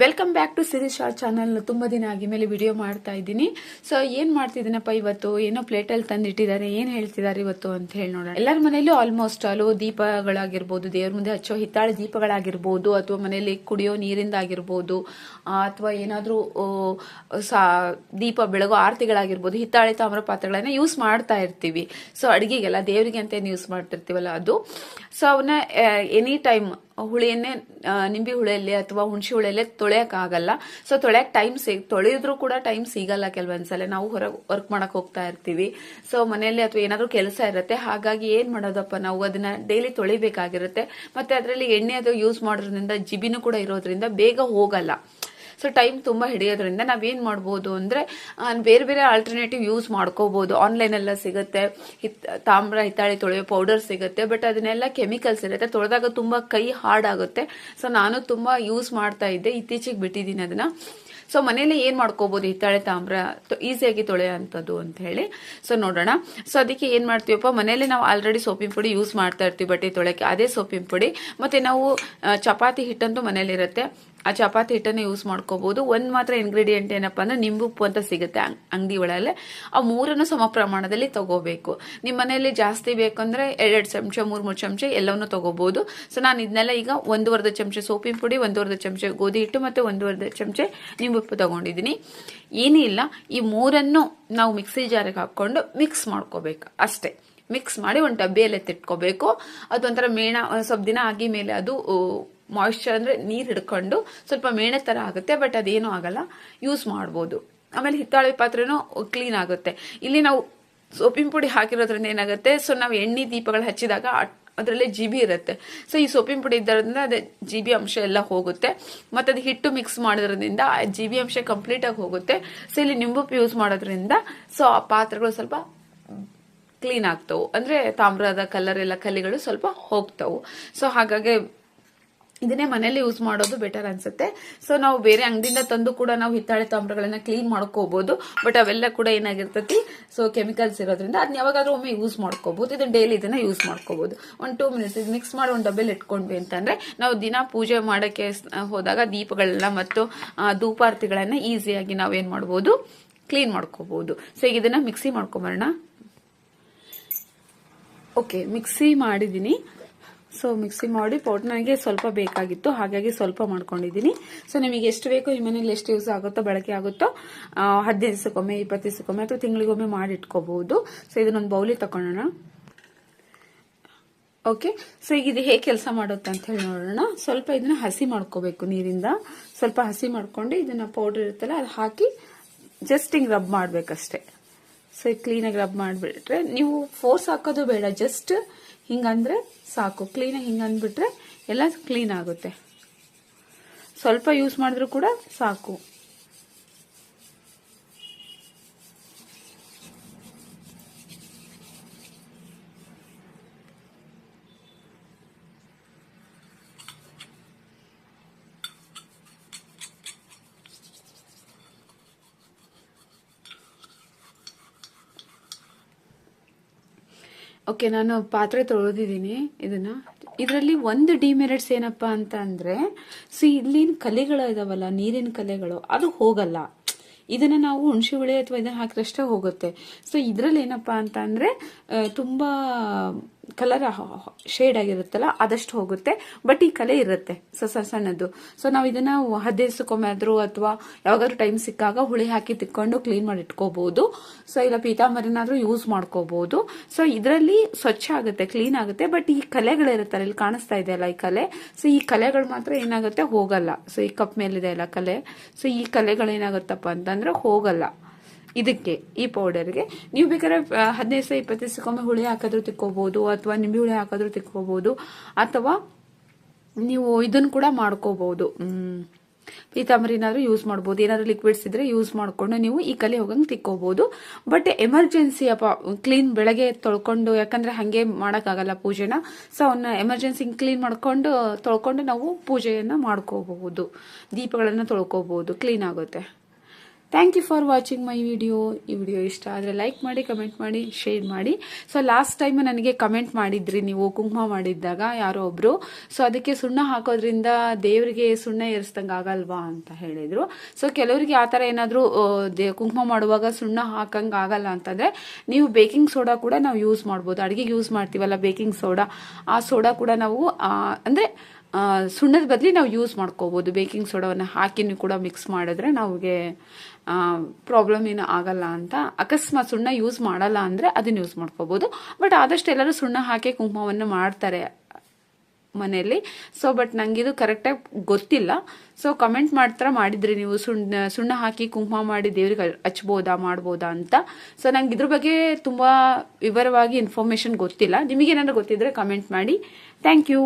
Welcome back to Sirish short channel ತುಂಬ ದಿನ ಆಗಿ ಮೇಲೆ ವಿಡಿಯೋ ಮಾಡ್ತಾ ಇದ್ದೀನಿ. ಸೊ ಏನ್ ಮಾಡ್ತಿದ್ದೀನಪ್ಪ ಇವತ್ತು? ಏನೋ ಪ್ಲೇಟಲ್ಲಿ ತಂದಿಟ್ಟಿದ್ದಾರೆ. ಏನ್ ಹೇಳ್ತಿದ್ದಾರೆ ಇವತ್ತು ಅಂತ ಹೇಳಿ ನೋಡೋಣ. ಎಲ್ಲರ ಮನೆಯಲ್ಲೂ ಆಲ್ಮೋಸ್ಟ್ ಅಲ್ಲೂ ದೀಪಗಳಾಗಿರ್ಬೋದು. ದೇವ್ರ ಮುಂದೆ ಹಚ್ಚೋ ಹಿತ್ತಾಳೆ ದೀಪಗಳಾಗಿರ್ಬೋದು, ಅಥವಾ ಮನೆಯಲ್ಲಿ ಕುಡಿಯೋ ನೀರಿಂದ ಆಗಿರ್ಬೋದು ಅಥವಾ ಏನಾದರೂ ಸಾ, ದೀಪ ಬೆಳಗೋ ಆರತಿಗಳಾಗಿರ್ಬೋದು, ಹಿತ್ತಾಳೆ ತಾಮ್ರ ಪಾತ್ರೆಗಳನ್ನ ಯೂಸ್ ಮಾಡ್ತಾ ಇರ್ತೀವಿ. ಸೊ ಅಡುಗೆಗೆಲ್ಲ ದೇವರಿಗೆ ಅಂತ ಯೂಸ್ ಮಾಡ್ತಿರ್ತೀವಲ್ಲ ಅದು. ಸೊ ಅವನ್ನ ಎನಿ ಟೈಮ್ ಹುಳಿಯನ್ನೇ ನಿಂಬೆ ಹುಳಿಯಲ್ಲಿ ಅಥವಾ ಹುಣಸೆ ಹುಳಿಯಲ್ಲೇ ಆಗಲ್ಲ ಸೊ ತೊಳೆಯಕ್ಕೆ ಟೈಮ್ ಸಿಗ್ ತೊಳೆಯೋದ್ರೂ ಕೂಡ ಟೈಮ್ ಸಿಗಲ್ಲ ಕೆಲವೊಂದ್ಸಲ ನಾವು ಹೊರಗೆ ವರ್ಕ್ ಮಾಡಕ್ಕೆ ಹೋಗ್ತಾ ಇರ್ತೀವಿ. ಸೊ ಮನೆಯಲ್ಲಿ ಅಥವಾ ಏನಾದರೂ ಕೆಲಸ ಇರುತ್ತೆ, ಹಾಗಾಗಿ ಏನು ಮಾಡೋದಪ್ಪ ನಾವು? ಅದನ್ನ ಡೈಲಿ ತೊಳಿಬೇಕಾಗಿರುತ್ತೆ. ಮತ್ತೆ ಅದರಲ್ಲಿ ಎಣ್ಣೆ ಅದು ಯೂಸ್ ಮಾಡೋದ್ರಿಂದ, ಜಿಬಿನೂ ಕೂಡ ಇರೋದ್ರಿಂದ ಬೇಗ ಹೋಗಲ್ಲ. ಸೊ ಟೈಮ್ ತುಂಬ ಹಿಡಿಯೋದ್ರಿಂದ ನಾವೇನ್ ಮಾಡ್ಬೋದು ಅಂದ್ರೆ ಬೇರೆ ಬೇರೆ ಆಲ್ಟರ್ನೇಟಿವ್ ಯೂಸ್ ಮಾಡ್ಕೋಬಹುದು ಆನ್ಲೈನ್ ಎಲ್ಲ ಸಿಗುತ್ತೆ. ತಾಮ್ರ, ಹಿತ್ತಾಳೆ ತೊಳೆಯೋ ಪೌಡರ್ ಸಿಗುತ್ತೆ. ಬಟ್ ಅದನ್ನೆಲ್ಲ ಕೆಮಿಕಲ್ಸ್ ಇರುತ್ತೆ. ತೊಳೆದಾಗ ತುಂಬಾ ಕೈ ಹಾರ್ಡ್ ಆಗುತ್ತೆ. ಸೊ ನಾನು ತುಂಬಾ ಯೂಸ್ ಮಾಡ್ತಾ ಇದ್ದೆ. ಇತ್ತೀಚೆಗೆ ಬಿಟ್ಟಿದ್ದೀನಿ ಅದನ್ನ. ಸೊ ಮನೇಲಿ ಏನ್ ಮಾಡ್ಕೋಬಹುದು ಹಿತ್ತಾಳೆ ತಾಮ್ರ? ಈಸಿಯಾಗಿ ತೊಳೆಯೋ ಅಂಥದ್ದು ಅಂತ ಹೇಳಿ. ಸೊ ನೋಡೋಣ. ಸೊ ಅದಕ್ಕೆ ಏನ್ ಮಾಡ್ತೀವಪ್ಪ? ಮನೇಲಿ ನಾವು ಆಲ್ರೆಡಿ ಸೋಪಿನ ಪುಡಿ ಯೂಸ್ ಮಾಡ್ತಾ ಇರ್ತೀವಿ ಬಟ್ಟೆ ತೊಳೆಕ್ಕೆ ಅದೇ ಸೋಪಿನ ಪುಡಿ. ಮತ್ತೆ ನಾವು ಚಪಾತಿ ಹಿಟ್ಟಂತೂ ಮನೇಲಿರುತ್ತೆ ಆ ಚಪಾತಿ ಹಿಟ್ಟನ್ನು ಯೂಸ್ ಮಾಡ್ಕೋಬಹುದು ಒಂದ್ ಮಾತ್ರ ಇಂಗ್ರೀಡಿಯೆಂಟ್ ಏನಪ್ಪ ಅಂದ್ರೆ ನಿಂಬುಪ್ಪು ಅಂತ ಸಿಗುತ್ತೆ ಅಂಗ್- ಅಂಗಡಿ ಒಳಗಡೆ ಆ ಮೂರನ್ನು ಸಮ ಪ್ರಮಾಣದಲ್ಲಿ ತಗೋಬೇಕು. ನಿಮ್ಮ ಮನೆಯಲ್ಲಿ ಜಾಸ್ತಿ ಬೇಕಂದ್ರೆ ಎರಡೆರಡು ಚಮಚ, ಮೂರ್ ಮೂರು ಚಮಚ ಎಲ್ಲವನ್ನೂ ತಗೋಬಹುದು ಸೊ ನಾನು ಇದನ್ನೆಲ್ಲ ಈಗ ಒಂದೂವರೆ ಚಮಚ ಸೋಪಿನ ಪುಡಿ ಒಂದೂವರೆ ಚಮಚ ಗೋಧಿ ಹಿಟ್ಟು ಮತ್ತೆ ಒಂದೂವರೆ ಚಮಚ ನಿಂಬುಪ್ಪು ತಗೊಂಡಿದ್ದೀನಿ. ಏನೂ ಇಲ್ಲ, ಈ ಮೂರನ್ನು ನಾವು ಮಿಕ್ಸಿ ಜಾರಿಗೆ ಹಾಕ್ಕೊಂಡು ಮಿಕ್ಸ್ ಮಾಡ್ಕೋಬೇಕು. ಅಷ್ಟೇ. ಮಿಕ್ಸ್ ಮಾಡಿ ಒಂದು ಡಬ್ಬಿಯಲ್ಲಿ ಎತ್ತಿಟ್ಕೋಬೇಕು ಅದೊಂಥರ ಮೇಣ, ಸ್ವಲ್ಪ ದಿನ ಆಗಿ ಮೇಲೆ ಅದು ಮಾಯಿಶ್ಚರ್ ಅಂದರೆ ನೀರು ಹಿಡ್ಕೊಂಡು ಸ್ವಲ್ಪ ಮೇಣ ಥರ ಆಗುತ್ತೆ ಬಟ್ ಅದೇನೂ ಆಗಲ್ಲ. ಯೂಸ್ ಮಾಡ್ಬೋದು. ಆಮೇಲೆ ಹಿತ್ತಾಳೆ ಪಾತ್ರೆನೂ ಕ್ಲೀನ್ ಆಗುತ್ತೆ. ಇಲ್ಲಿ ನಾವು ಸೋಪಿನ ಪುಡಿ ಹಾಕಿರೋದ್ರಿಂದ ಏನಾಗುತ್ತೆ? ಸೊ ನಾವು ಎಣ್ಣೆ ದೀಪಗಳು ಹಚ್ಚಿದಾಗ ಅದರಲ್ಲಿ ಜಿಬಿ ಇರುತ್ತೆ. ಸೊ ಈ ಸೋಪಿನ ಪುಡಿ ಇದ್ದರಿಂದ ಅದೇ ಜಿಬಿ ಅಂಶ ಎಲ್ಲ ಹೋಗುತ್ತೆ. ಮತ್ತೆ ಅದು ಹಿಟ್ಟು ಮಿಕ್ಸ್ ಮಾಡೋದ್ರಿಂದ ಆ ಜಿಬಿ ಅಂಶ ಕಂಪ್ಲೀಟ್ ಆಗಿ ಹೋಗುತ್ತೆ. ಸೊ ಇಲ್ಲಿ ನಿಂಬು ಯೂಸ್ ಮಾಡೋದ್ರಿಂದ ಸೊ, ಆ ಪಾತ್ರೆಗಳು ಸ್ವಲ್ಪ ಕ್ಲೀನ್ ಆಗ್ತವೆ. ಅಂದ್ರೆ ತಾಮ್ರದ ಕಲರ್ ಎಲ್ಲ ಕಲ್ಲಿಗಳು ಸ್ವಲ್ಪ ಹೋಗ್ತವೆ. ಸೊ ಹಾಗಾಗಿ ಇದನ್ನೇ ಮನೇಲಿ ಯೂಸ್ ಮಾಡೋದು ಬೆಟರ್ ಅನ್ಸುತ್ತೆ. ಸೊ ನಾವು ಬೇರೆ ಅಂಗಡಿಯಿಂದ ತಂದು ಕೂಡ ನಾವು ಹಿತ್ತಾಳೆ ತಾಮ್ರಗಳನ್ನ ಕ್ಲೀನ್ ಮಾಡ್ಕೋಬಹುದು ಬಟ್ ಅವೆಲ್ಲ ಕೂಡ ಏನಾಗಿರ್ತತಿ? ಸೊ ಕೆಮಿಕಲ್ಸ್ ಇರೋದ್ರಿಂದ ಅದನ್ನ ಯಾವಾಗಾದ್ರೂ ಒಮ್ಮೆ ಯೂಸ್ ಮಾಡ್ಕೋಬಹುದು ಇದನ್ನ ಡೈಲಿ ಇದನ್ನ ಯೂಸ್ ಮಾಡ್ಕೋಬಹುದು ಒಂದು ಟೂ ಮಿನಿಟ್ಸ್ ಇದು ಮಿಕ್ಸ್ ಮಾಡಿ ಒಂದು ಡಬ್ಬೆಲ್ ಇಟ್ಕೊಂಡ್ವಿ ಅಂತಂದ್ರೆ ನಾವು ದಿನ ಪೂಜೆ ಮಾಡಕ್ಕೆ ಹೋದಾಗ ದೀಪಗಳನ್ನ ಮತ್ತು ಧೂಪಾರ್ತಿಗಳನ್ನ ಈಸಿಯಾಗಿ ನಾವೇನ್ ಮಾಡ್ಬೋದು? ಕ್ಲೀನ್ ಮಾಡ್ಕೋಬಹುದು ಸೊ ಈಗ ಇದನ್ನ ಮಿಕ್ಸಿ ಮಾಡ್ಕೊಂಬರೋಣ ಓಕೆ ಮಿಕ್ಸಿ ಮಾಡಿದ್ದೀನಿ ಸೊ ಮಿಕ್ಸಿ ಮಾಡಿ ಪೌಡರ್ ನನಗೆ ಸ್ವಲ್ಪ ಬೇಕಾಗಿತ್ತು. ಹಾಗಾಗಿ ಸ್ವಲ್ಪ ಮಾಡ್ಕೊಂಡಿದ್ದೀನಿ. ಸೊ ನಿಮಗೆ ಎಷ್ಟು ಬೇಕೋ ಈ ಮನೇಲಿ ಎಷ್ಟು ಯೂಸ್ ಆಗುತ್ತೋ ಬಳಕೆ ಆಗುತ್ತೋ ಹದಿನೈದು ದಿವಸಕ್ಕೊಮ್ಮೆ, ಇಪ್ಪತ್ತು ದಿವಸಕ್ಕೊಮ್ಮೆ ಅಥವಾ ತಿಂಗಳಿಗೊಮ್ಮೆ ಮಾಡಿ ಇಟ್ಕೋಬಹುದು ಸೊ ಇದನ್ನೊಂದು ಬೌಲಿ ತಗೊಳ್ಳೋಣ ಓಕೆ ಸೊ ಈಗ ಇದು ಹೇಗೆ ಕೆಲಸ ಮಾಡುತ್ತೆ ಅಂತ ಹೇಳಿ ನೋಡೋಣ. ಸ್ವಲ್ಪ ಇದನ್ನ ಹಸಿ ಮಾಡ್ಕೋಬೇಕು ನೀರಿಂದ. ಸ್ವಲ್ಪ ಹಸಿ ಮಾಡ್ಕೊಂಡು ಇದನ್ನ ಪೌಡರ್ ಇರುತ್ತಲ್ಲ, ಅದು ಹಾಕಿ ಜಸ್ಟ್ ಹಿಂಗ್ ರಬ್ ಮಾಡ್ಬೇಕಷ್ಟೇ. ಸೊ ಕ್ಲೀನಾಗಿ ರಬ್ ಮಾಡಿಬಿಟ್ರೆ ನೀವು ಫೋರ್ಸ್ ಹಾಕೋದು ಬೇಡ ಜಸ್ಟ್ ಹಿಂಗಂದ್ರೆ ಸಾಕು. ಕ್ಲೀನಾಗಿ ಹಿಂಗಂದ್ಬಿಟ್ರೆ ಎಲ್ಲ ಕ್ಲೀನ್ ಆಗುತ್ತೆ. ಸ್ವಲ್ಪ ಯೂಸ್ ಮಾಡಿದ್ರು ಕೂಡ ಸಾಕು. ಓಕೆ ನಾನು ಪಾತ್ರೆ ತೊಳೆದಿದ್ದೀನಿ ಇದನ್ನ. ಇದರಲ್ಲಿ ಒಂದು ಡಿಮೆರಿಟ್ಸ್ ಏನಪ್ಪ ಅಂತ ಅಂದ್ರೆ ಸೊ ಇಲ್ಲಿನ ಕಲೆಗಳು ಇದಾವಲ್ಲ, ನೀರಿನ ಕಲೆಗಳು, ಅದು ಹೋಗಲ್ಲ. ಇದನ್ನ ನಾವು ಹುಣಸೆ ಹುಳಿ ಅಥವಾ ಇದನ್ನ ಹಾಕಿದಷ್ಟೇ ಹೋಗುತ್ತೆ. ಸೊ ಇದ್ರಲ್ಲಿ ಏನಪ್ಪ ಅಂತ ಅಂದರೆ ತುಂಬಾ ಕಲರ್ ಶೇಡ್ ಆಗಿರುತ್ತಲ್ಲ ಆದಷ್ಟು ಹೋಗುತ್ತೆ. ಬಟ್ ಈ ಕಲೆ ಇರುತ್ತೆ ಸಸ ಸಣ್ಣ ಸಣ್ಣದು ಸೊ ನಾವು ಇದನ್ನ ಆದ್ರೂ ಅಥವಾ ಯಾವಾಗಾದ್ರೂ ಟೈಮ್ ಸಿಕ್ಕಾಗ ಹುಳಿ ಹಾಕಿ ತಿಕ್ಕೊಂಡು ಕ್ಲೀನ್ ಮಾಡಿ ಇಟ್ಕೋಬಹುದು ಸೊ ಇಲ್ಲ ಪೀತಾಂಬರಿನಾದ್ರೂ ಯೂಸ್ ಮಾಡ್ಕೋಬಹುದು ಸೊ ಇದರಲ್ಲಿ ಸ್ವಚ್ಛ ಆಗುತ್ತೆ ಕ್ಲೀನ್ ಆಗುತ್ತೆ. ಬಟ್ ಈ ಕಲೆಗಳಿರುತ್ತಲ್ಲ, ಇಲ್ಲಿ ಕಾಣಿಸ್ತಾ ಇದೆಯಲ್ಲ ಈ ಕಲೆ. ಸೊ ಈ ಕಲೆಗಳು ಮಾತ್ರ ಏನಾಗುತ್ತೆ, ಹೋಗಲ್ಲ. ಸೊ ಈ ಕಪ್ ಮೇಲಿದೆ ಅಲ್ಲ ಕಲೆ. ಸೊ ಈ ಕಲೆಗಳು ಏನಾಗುತ್ತಪ್ಪ ಅಂತಂದ್ರೆ ಹೋಗಲ್ಲ. ಇದಕ್ಕೆ ಈ ಪೌಡರ್ಗೆ ನೀವು ಬೇಕಾದ್ರೆ ಹದಿನೈದು ಸಾವಿರ ಇಪ್ಪತ್ತು ದಿವಸಕ್ಕೊಮ್ಮೆ ಹುಳಿ ಹಾಕಿದ್ರು ತಿಕ್ಕೋಬಹುದು ಅಥವಾ ನಿಂಬೆ ಹುಳಿ ಹಾಕಿದ್ರು ತಿಕ್ಕೋಬಹುದು ಅಥವಾ ನೀವು ಇದನ್ನು ಕೂಡ ಮಾಡ್ಕೋಬಹುದು ಪೀತಾಂಬರಿ ಏನಾದರೂ ಯೂಸ್ ಮಾಡ್ಬೋದು. ಏನಾದರೂ ಲಿಕ್ವಿಡ್ಸ್ ಇದ್ರೆ ಯೂಸ್ ಮಾಡಿಕೊಂಡು ನೀವು ಈ ಕಲೆ ಹೋಗಂಗೆ ತಿಕ್ಕೋಬಹುದು ಬಟ್ ಎಮರ್ಜೆನ್ಸಿ ಅಪ್ಪ ಕ್ಲೀನ್ ಬೆಳಗ್ಗೆ ತೊಳ್ಕೊಂಡು, ಯಾಕಂದ್ರೆ ಹಂಗೆ ಮಾಡೋಕ್ಕಾಗಲ್ಲ ಪೂಜೆನ. ಸೊ ಅವನ್ನ ಎಮರ್ಜೆನ್ಸಿ ಕ್ಲೀನ್ ಮಾಡ್ಕೊಂಡು, ತೊಳ್ಕೊಂಡು ನಾವು ಪೂಜೆಯನ್ನು ಮಾಡ್ಕೋಬಹುದು. ದೀಪಗಳನ್ನು ತೊಳ್ಕೋಬಹುದು. ಕ್ಲೀನ್ ಆಗುತ್ತೆ. Thank you for watching my video ಈ ವಿಡಿಯೋ ಇಷ್ಟ ಆದರೆ ಲೈಕ್ ಮಾಡಿ ಕಮೆಂಟ್ ಮಾಡಿ ಶೇರ್ ಮಾಡಿ. ಸೊ ಲಾಸ್ಟ್ ಟೈಮ್ ನನಗೆ ಕಮೆಂಟ್ ಮಾಡಿದ್ರಿ ನೀವು, ಕುಂಕುಮ ಮಾಡಿದ್ದಾಗ ಯಾರೋ ಒಬ್ರು. ಸೊ ಅದಕ್ಕೆ ಸುಣ್ಣ ಹಾಕೋದ್ರಿಂದ ದೇವರಿಗೆ ಸುಣ್ಣ ಏರಿಸ್ದಂಗೆ ಆಗಲ್ವಾ ಅಂತ ಹೇಳಿದ್ರು. ಸೊ ಕೆಲವರಿಗೆ ಆ ಥರ ಏನಾದರೂ ಕುಂಕುಮ ಮಾಡುವಾಗ ಸುಣ್ಣ ಹಾಕಂಗೆ ಆಗಲ್ಲ ಅಂತಂದ್ರೆ ನೀವು ಬೇಕಿಂಗ್ ಸೋಡಾ ಕೂಡ ನಾವು ಯೂಸ್ ಮಾಡ್ಬೋದು. ಅಡುಗೆಗೆ ಯೂಸ್ ಮಾಡ್ತೀವಲ್ಲ ಬೇಕಿಂಗ್ ಸೋಡಾ ಆ ಸೋಡಾ ಕೂಡ ನಾವು ಅಂದರೆ ಸುಣ್ಣದ ಬದಲಿ ನಾವು ಯೂಸ್ ಮಾಡ್ಕೋಬೋದು. ಬೇಕಿಂಗ್ ಸೋಡಾವನ್ನು ಹಾಕಿನೂ ಕೂಡ ಮಿಕ್ಸ್ ಮಾಡಿದ್ರೆ ನಮಗೆ ಪ್ರಾಬ್ಲಮ್ ಏನು ಆಗಲ್ಲ ಅಂತ. ಅಕಸ್ಮಾತ್ ಸುಣ್ಣ ಯೂಸ್ ಮಾಡಲ್ಲ ಅಂದರೆ ಅದನ್ನು ಯೂಸ್ ಮಾಡ್ಕೋಬೋದು. ಬಟ್ ಆದಷ್ಟು ಎಲ್ಲರೂ ಸುಣ್ಣ ಹಾಕಿ ಕುಂಕುಮವನ್ನು ಮಾಡ್ತಾರೆ ಮನೆಯಲ್ಲಿ. ಸೊ ಬಟ್ ನಂಗಿದು ಕರೆಕ್ಟಾಗಿ ಗೊತ್ತಿಲ್ಲ. ಸೊ ಕಮೆಂಟ್ ಮಾಡ್ತಾರ ಮಾಡಿದ್ರಿ ನೀವು. ಸುಣ್ಣ ಸುಣ್ಣ ಹಾಕಿ ಕುಂಕುಮ ಮಾಡಿ ದೇವ್ರಿಗೆ ಹಚ್ಬೋದಾ, ಮಾಡ್ಬೋದಾ ಅಂತ. ಸೊ ನಂಗೆ ಇದ್ರ ಬಗ್ಗೆ ತುಂಬ ವಿವರವಾಗಿ ಇನ್ಫಾರ್ಮೇಷನ್ ಗೊತ್ತಿಲ್ಲ. ನಿಮಗೇನಾದ್ರು ಗೊತ್ತಿದ್ರೆ ಕಮೆಂಟ್ ಮಾಡಿ. Thank you